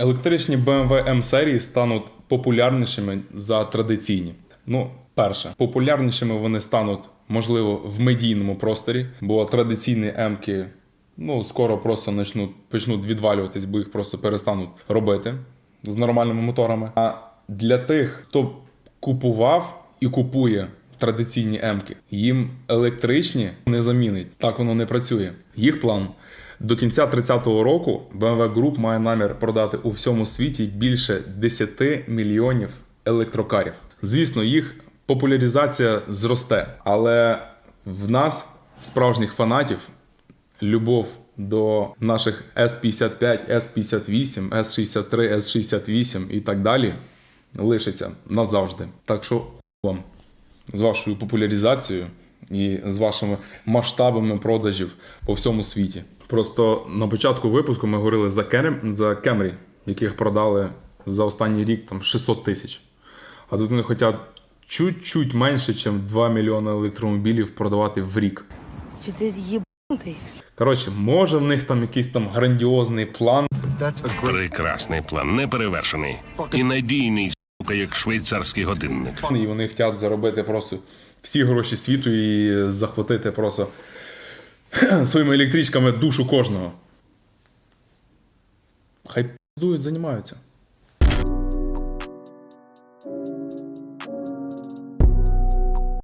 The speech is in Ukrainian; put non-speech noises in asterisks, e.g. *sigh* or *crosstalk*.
Електричні BMW M серії стануть популярнішими за традиційні. Ну, перше, популярнішими вони стануть, можливо, в медійному просторі, бо традиційні М-ки ну, скоро просто почнуть, почнуть відвалюватись, бо їх просто перестануть робити з нормальними моторами. А для тих, хто купував і купує традиційні М-ки, їм електричні не замінить. Так воно не працює. Їх план до кінця 30-го року BMW Group має намір продати у всьому світі більше 10 мільйонів електрокарів. Звісно, їх популяризація зросте, але в нас, справжніх фанатів, любов до наших S55, S58, S63, S68 і так далі лишиться назавжди. Так що вам з вашою популяризацією і з вашими масштабами продажів по всьому світі. Просто на початку випуску ми говорили за Кем- за Кемрі, яких продали за останній рік там 600 тисяч. А тут вони хочуть чуть-чуть менше, ніж 2 мільйони електромобілів продавати в рік. Чи ти єбнутий? Коротше, може в них там якийсь там грандіозний план. Прекрасний план, неперевершений. І надійний, сука, як швейцарський годинник. і вони хочуть заробити просто всі гроші світу і захватити просто *clears throat* своїми електричками душу кожного. Хай піздують, займаються.